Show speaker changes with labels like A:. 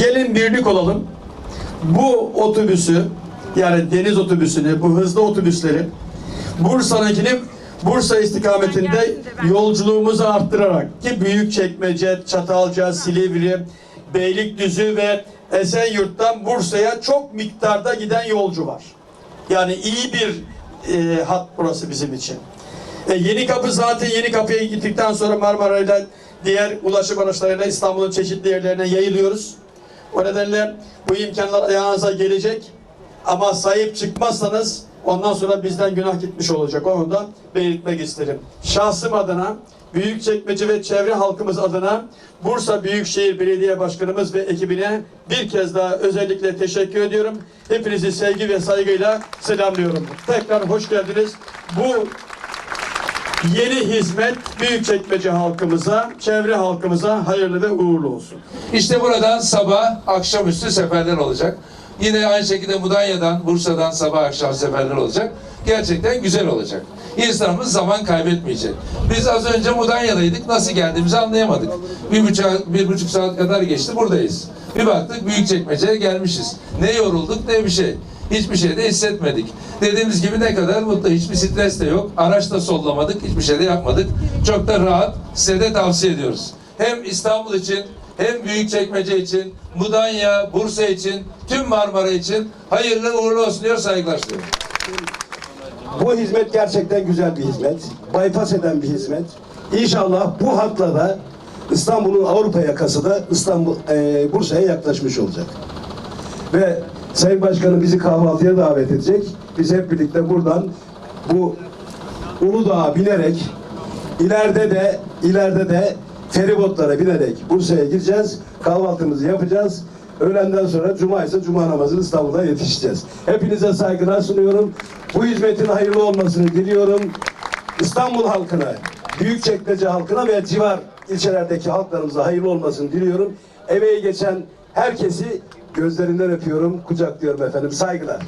A: Gelin birlik olalım. Bu otobüsü yani deniz otobüsünü, bu hızlı otobüsleri Bursa'nınkini Bursa istikametinde yolculuğumuzu arttırarak ki Büyükçekmece, Çatalca, Silivri, Beylikdüzü ve Esenyurt'tan Bursa'ya çok miktarda giden yolcu var. Yani iyi bir e, hat burası bizim için. E, yeni kapı zaten yeni kapıya gittikten sonra Marmara'yla diğer ulaşım araçlarıyla İstanbul'un çeşitli yerlerine yayılıyoruz. O nedenle bu imkanlar ayağınıza gelecek. Ama sahip çıkmazsanız ondan sonra bizden günah gitmiş olacak. Onu da belirtmek isterim. Şahsım adına, Büyükçekmece ve çevre halkımız adına Bursa Büyükşehir Belediye Başkanımız ve ekibine bir kez daha özellikle teşekkür ediyorum. Hepinizi sevgi ve saygıyla selamlıyorum. Tekrar hoş geldiniz. Bu yeni hizmet Büyükçekmece halkımıza, çevre halkımıza hayırlı ve uğurlu olsun.
B: İşte buradan sabah akşamüstü seferler olacak. Yine aynı şekilde Mudanya'dan, Bursa'dan sabah akşam seferler olacak. Gerçekten güzel olacak. İnsanımız zaman kaybetmeyecek. Biz az önce Mudanya'daydık. Nasıl geldiğimizi anlayamadık. Bir buçuk, bir buçuk saat kadar geçti buradayız. Bir baktık Büyükçekmece'ye gelmişiz. Ne yorulduk ne bir şey. Hiçbir şey de hissetmedik. Dediğimiz gibi ne kadar mutlu. Hiçbir stres de yok. Araç da sollamadık. Hiçbir şey de yapmadık. Çok da rahat. Size de tavsiye ediyoruz. Hem İstanbul için hem Büyükçekmece için, Mudanya, Bursa için, tüm Marmara için hayırlı uğurlu olsun diyor saygılar sunuyorum.
C: Bu hizmet gerçekten güzel bir hizmet. Bypass eden bir hizmet. İnşallah bu hatla da İstanbul'un Avrupa yakası da İstanbul e, Bursa'ya yaklaşmış olacak. Ve Sayın Başkanım bizi kahvaltıya davet edecek. Biz hep birlikte buradan bu Uludağ'a binerek ileride de ileride de feribotlara binerek Bursa'ya gireceğiz. Kahvaltımızı yapacağız. Öğlenden sonra cuma ise cuma namazını İstanbul'da yetişeceğiz. Hepinize saygılar sunuyorum. Bu hizmetin hayırlı olmasını diliyorum. İstanbul halkına, Büyükçekmece halkına ve civar ilçelerdeki halklarımıza hayırlı olmasını diliyorum. Emeği geçen herkesi gözlerinden öpüyorum, kucaklıyorum efendim. Saygılar.